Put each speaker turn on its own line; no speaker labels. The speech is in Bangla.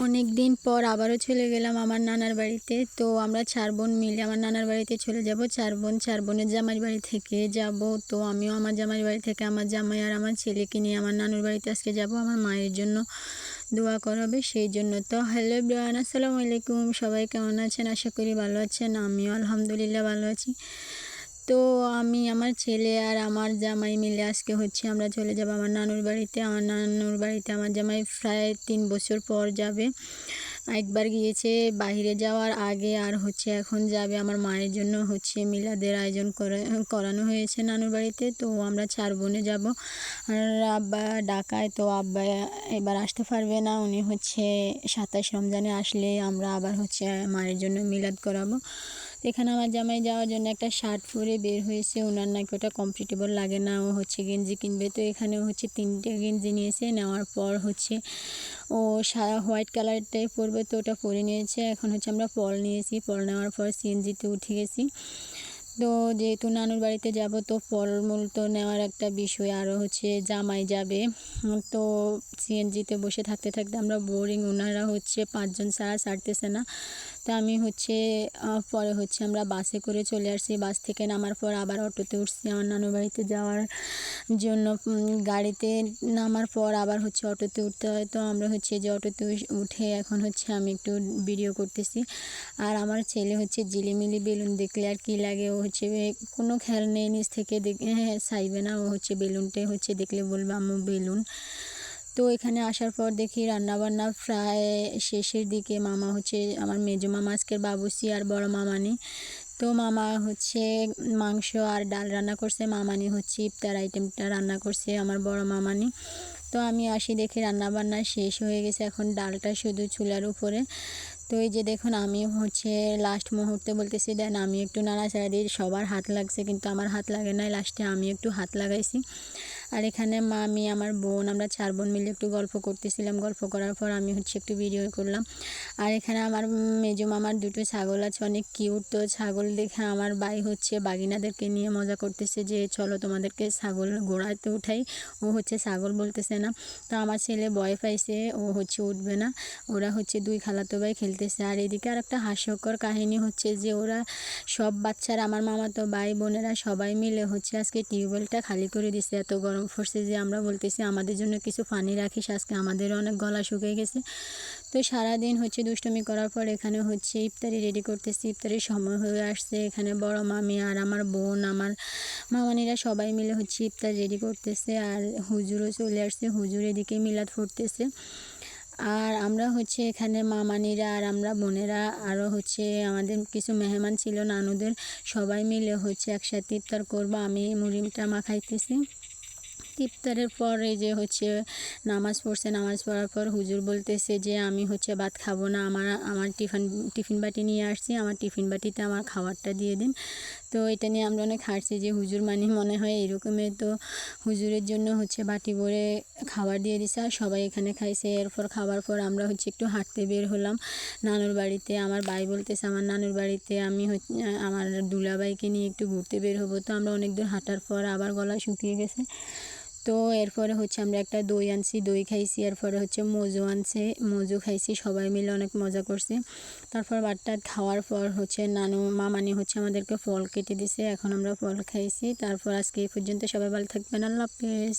অনেক দিন পর আবারও চলে গেলাম আমার নানার বাড়িতে। তো আমরা চার বোন মিলে আমার নানার বাড়িতে চলে যাব। চার বোন, চার বোনের জামাই বাড়ি থেকে যাব। তো আমিও আমার জামাই বাড়ি থেকে আমার জামাই আর আমার ছেলেকে নিয়ে আমার নানুর বাড়িতে আজকে যাব। আমার মায়ের জন্য দোয়া করাবে। সেই জন্য তো হ্যালো ব্রান আসসালামু আলাইকুম। সবাই কেমন আছেন? আশা করি ভালো আছেন। আমিও আলহামদুলিল্লাহ ভালো আছি। তো আমি আমার ছেলে আর আমার জামাই মিলে আজকে হচ্ছে আমরা চলে যাব আমার নানুর বাড়িতে। আমার নানুর বাড়িতে আমার জামাই প্রায় তিন বছর পর যাবে। একবার গিয়েছে বাহিরে যাওয়ার আগে আর হচ্ছে এখন যাবে আমার মায়ের জন্য হচ্ছে মিলাদের আয়োজন করে, করানো হয়েছে নানুর বাড়িতে। তো আমরা চার বোনে যাব। আর আব্বা ডাকায় তো আব্বা এবার আসতে পারবে না। উনি হচ্ছে সাতাশ রমজানে আসলে আমরা আবার হচ্ছে মায়ের জন্য মিলাদ করাবো। এখানে আমার জামাই যাওয়ার জন্য একটা শার্ট পরে বের হয়েছে। ওনার নাকি ওটা কমফর্টেবল লাগে না। ও হচ্ছে গেঞ্জি কিনবে। তো এখানে হচ্ছে তিনটে গেঞ্জি নিয়েছে। নেওয়ার পর হচ্ছে ও সারা হোয়াইট কালারটাই পরবে। তো ওটা পরে নিয়েছে। এখন হচ্ছে আমরা পল নিয়েছি। পল নেওয়ার পর সিএনজিতে উঠে গেছি। তো যেহেতু নানুর বাড়িতে যাব, তো ফলমূল তো নেওয়ার একটা বিষয়। আরও হচ্ছে জামাই যাবে। তো সিএনজিতে বসে থাকতে থাকতে আমরা বোরিং ওনারা হচ্ছে পাঁচজন ছাড়া ছাড়তেছে না। তো আমি হচ্ছে পরে হচ্ছে আমরা বাসে করে চলে আসছি। বাস থেকে নামার পর আবার অটোতে উঠছি। আমার নানুর বাড়িতে যাওয়ার জন্য গাড়িতে নামার পর আবার হচ্ছে অটোতে উঠতে হয়। তো আমরা হচ্ছে যে অটোতে উঠে এখন হচ্ছে আমি একটু ভিডিও করতেছি। আর আমার ছেলে হচ্ছে জিলিমিলি বেলুন দেখলে আর কি লাগে। ও হচ্ছে কোনো খেয়াল নেই নিজ থেকে দেখ হ্যাঁ চাইবে না। ও হচ্ছে বেলুনটাই হচ্ছে দেখলে বলবে, আম্মু, বেলুন। তো এখানে আসার পর দেখি রান্নাবান্না প্রায় শেষের দিকে। মামা হচ্ছে আমার মেজো মামা, আজকের বাবুসি আর বড় মামানি। তো মামা হচ্ছে মাংস আর ডাল রান্না করছে, মামানি হচ্ছে ইফতার আইটেমটা রান্না করছে আমার বড় মামানি। তো আমি আসি দেখি রান্নাবান্না শেষ হয়ে গেছে, এখন ডালটা শুধু চুলার উপরে। তো এই যে দেখুন, আমি হচ্ছে লাস্ট মুহূর্তে বলতেছি, দেন আমি একটু নাড়াচাড়া দিই, সবার হাত লাগছে কিন্তু আমার হাত লাগে নাই লাস্টে আমি একটু হাত লাগাইছি। আর এখানে মা, আমি, আমার বোন, আমরা চার বোন মিলে একটু গল্প করতেছিলাম। গল্প করার পর আমি হচ্ছে একটু ভিডিও করলাম। আর এখানে আমার মেজো মামার দুটো ছাগল আছে, অনেক কিউট তো ছাগল দেখে আমার ভাই হচ্ছে বাগিনাদেরকে নিয়ে মজা করতেছে যে, চলো তোমাদেরকে ছাগল গোড়াতে উঠাই। ও হচ্ছে ছাগল বলতেছে না। তো আমার ছেলে ভয় পাইছে, ও হচ্ছে উঠবে না। ওরা হচ্ছে দুই খালাতো ভাই খেলতেছে। আর এদিকে আর একটা হাস্যকর কাহিনী হচ্ছে যে, ওরা সব বাচ্চারা, আমার মামাতো ভাই বোনেরা সবাই মিলে হচ্ছে আজকে টিউবওয়েলটা খালি করে দিছে এত গরম ফোর্সে যে আমরা বলতেছি, আমাদের জন্য কিছু পানি রাখিস, আজকে আমাদের অনেক গলা শুকিয়ে গেছে। তো সারাদিন হচ্ছে দুষ্টমি করার পর এখানে হচ্ছে ইফতারি রেডি করতেছি। ইফতারির সময় হয়ে আসছে, এখানে বড় মামি আর আমার বোন, আমার মামানিরা সবাই মিলে হচ্ছে ইফতার রেডি করতেছে আর হুজুরও চলে আসছে, হুজুর এদিকে মিলাদ ফুটতেছে আর আমরা হচ্ছে এখানে মামানিরা আর আমরা বোনেরা আরও হচ্ছে আমাদের কিছু মেহমান ছিল, নানুদের সবাই মিলে হচ্ছে একসাথে ইফতার করব, আমি মুড়িটা মাখাইতেছি। ইফতারের পর এই যে হচ্ছে নামাজ পড়ছে, নামাজ পড়ার পর হুজুর বলতেছে যে আমি হচ্ছে ভাত খাব না, আমার আমার টিফিন টিফিন বাটি নিয়ে আসছি, আমার টিফিন বাটিতে আমার খাবারটা দিয়ে দিন। তো এটা নিয়ে আমরা অনেক হাঁটছি যে হুজুর মানে মনে হয় এরকমের তো হুজুরের জন্য হচ্ছে বাটি ভরে খাবার দিয়ে দিছে আর সবাই এখানে খাইছে। এরপর খাবার পর আমরা হচ্ছে একটু হাঁটতে বের হলাম নানুর বাড়িতে। আমার ভাই বলতেছে, আমার নানুর বাড়িতে আমি আমার দুলাবাইকে নিয়ে একটু ঘুরতে বের হব। তো আমরা অনেক দূর হাঁটার পর আবার গলা শুকিয়ে গেছে। তো এরপরে হচ্ছে আমরা একটা দই আনছি, দই খাইছি, এরপরে হচ্ছে মজু আনছে, মজু খাইছি, সবাই মিলে অনেক মজা করছে। তারপর বাটটা খাওয়ার পর হচ্ছে নানু মামানি হচ্ছে আমাদেরকে ফল কেটে দিছে, এখন আমরা ফল খাইছি। তারপর আজকে এই পর্যন্ত সবাই ভালো থাকবেন, আল্লাহ হাফেজ।